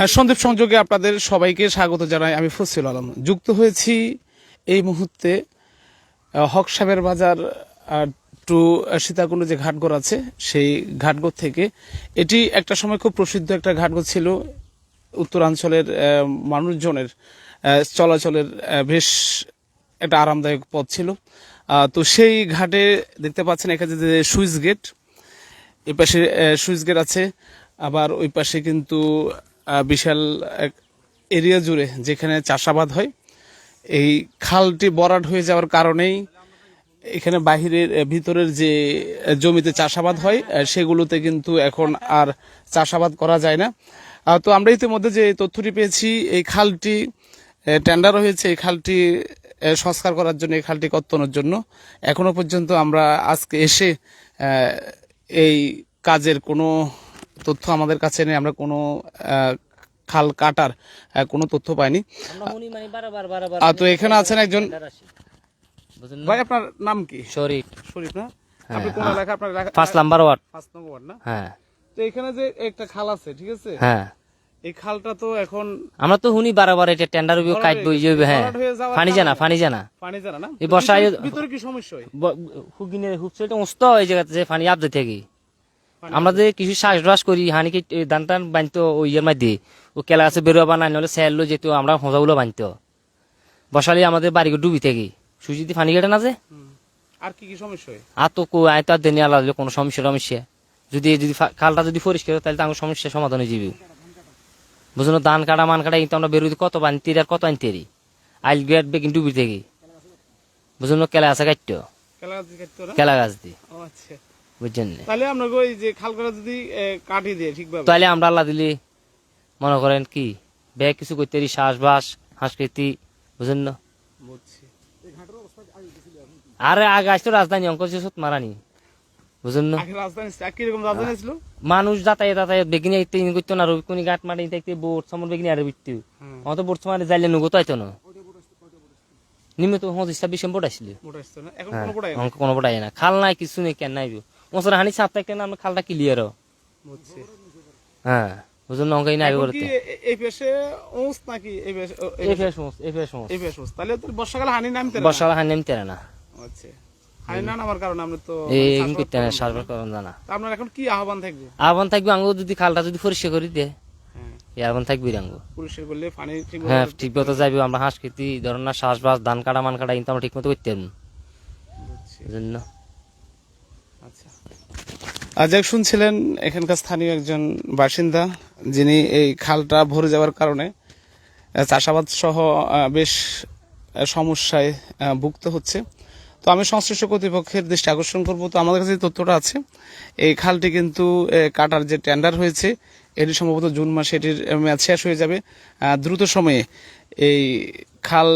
আর সন্দীপ সংযোগে আপনাদের সবাইকে স্বাগত জানাই। আমি ফসিল আলম। যুক্ত হয়েছি এই মুহূর্তে হক সাহেবের বাজার টু সীতাকুণ্ড যে ঘাটঘর আছে, সেই ঘাটঘর থেকে। এটি একটা সময় খুব প্রসিদ্ধ একটা ঘাটঘর ছিল। উত্তরাঞ্চলের মানুষজনের চলাচলের বেশ একটা আরামদায়ক পথ ছিল। তো সেই ঘাটে দেখতে পাচ্ছেন এখানে যে সুইচ গেট এই পাশে সুইচ গেট আছে। আবার ওই পাশে কিন্তু বিশাল এক এরিয়া জুড়ে যেখানে চাষাবাদ হয়, এই খালটি বরাট হয়ে যাওয়ার কারণেই এখানে বাহিরের ভিতরের যে জমিতে চাষাবাদ হয় সেগুলোতে কিন্তু এখন আর চাষাবাদ করা যায় না। তো আমরা ইতিমধ্যে যে তথ্যটি পেয়েছি, এই খালটি টেন্ডার হয়েছে, এই খালটি সংস্কার করার জন্য, এই খালটি কর্তনের জন্য। এখনও পর্যন্ত আমরা আজকে এসে এই কাজের কোনো তথ্য আমাদের কাছে নেই আমরা কোনো খাল কাটার কোনো তথ্য পাইনি আমরা শুনি মানে বারবার বারবার আহ, তো এখানে আছেন একজন ভাই আপনার নাম কি শরীফ শরীফ না আপনি কোন এলাকা আপনার এলাকা পাঁচ নাম্বার ওয়ার্ড পাঁচ নম্বর ওয়ার্ড না হ্যাঁ তো এখানে যে একটা খাল আছে ঠিক আছে হ্যাঁ এই খালটা তো এখন আমরা তো শুনি বারবার এটা টেন্ডার কাটবো হ্যাঁ হয়ে পানি জানা পানি জানা পানি জানা না এই বর্ষায়- ভিতরে- ভিতরে কি সমস্যা হয় হুগিনে হুগছে মস্ত এই জায়গাতে যে পানি আপ থেকে আমরা যে কিছু চাষবাস করি হানিকে ধান টান বানতো ওই ইয়ের মধ্যে ও কেলা আছে বেরোবা না নাহলে স্যালো যেত আমরা হোঁজাগুলো বানতো। বসালে আমাদের বাড়ি ডুবি থেকে। সুজিতে পানি কেটে না যে আর কি কি সমস্যা হয়? আর তো কো আয় তো আর দেনি আলাদা কোনো সমস্যা টমস্যা। যদি যদি খালটা যদি পরিষ্কার হয়, তাহলে তো আমার সমস্যার সমাধান হয়ে যাবে। বুঝলো ধান কাটা মান কাটা কিন্তু আমরা বেরোতে কত বানতে আর কত আনতে রি আইল গেট বেগিন ডুবি থেকে। বুঝলো কেলা আছে কাটতো। কেলা গাছ কাটতো না? কেলা গাছ দি আচ্ছা। বুঝছেন তাহলে আপনাকে ওই যে খালগুলো যদি কাটি দিয়ে ঠিকভাবে? তাহলে আমরা আল্লাহ দিলি মনে করেন কি কিছু করতে পারি শ্বাসবাস সংস্কৃতি বুঝেন না? আরে আগে আসতো রাজধানী অঙ্ক সুত মারানি বুঝেন না? মানুষ যাতায়াত যাতায়াত বেগিনি ইন করতো না রবি কোনি গাট মারি দেখতে বোট সমর বেগিনি আর বিটতে হুম। আমার তো বোট যাইলে নুগো তাইতো না। নিম্ন তো পঁচিশ ছাব্বিশ বোট আসলে মোটা আসতো না? এখন হ্যাঁ কোনো না? খাল নাই কিছু নেই কেন নাই মোসর হানি সাপ থাকতে না আমরা খালটা ক্লিয়ার হ্যাঁ বুঝুন অঙ্ক নাই এখন করতে এই পেশে ওস নাকি এই পেশে এই পেশে- মোস এই ফেস মোস এই পেশে ওস তাহলে তো বর্ষাকালে হানি নামতে না? বর্ষাকাল হানি নেমতে না। আচ্ছা। হানি না নামার কারণে আমরা তো এই চাষাবাদ করতে না সার্ভার করুন জানা আপনার এখন কি আহ্বান থাকবে? আহ্বান থাকবে আঙ্গু যদি খালটা যদি পরিষ্কার করে দেয়। হ্যাঁ। করলে পানি ঠিক হ্যাঁ ঠিক মতো যাইবে আমরা ধরেন না শ্বাসবাস ধান কাটা মান কাটা কিন্তু আমরা ঠিক মতো করতে জন্য আজ এক শুনছিলেন এখানকার স্থানীয় একজন বাসিন্দা, যিনি এই খালটা ভরে যাওয়ার কারণে চাষাবাদ সহ বেশ সমস্যায় ভুগতে হচ্ছে। তো আমি সংশ্লিষ্ট কর্তৃপক্ষের দৃষ্টি আকর্ষণ করব। তো আমাদের কাছে তথ্যটা আছে, এই খালটি কিন্তু কাটার যে টেন্ডার হয়েছে, এটি সম্ভবত জুন মাসে এটির শেষ হয়ে যাবে। দ্রুত সময়ে এই খাল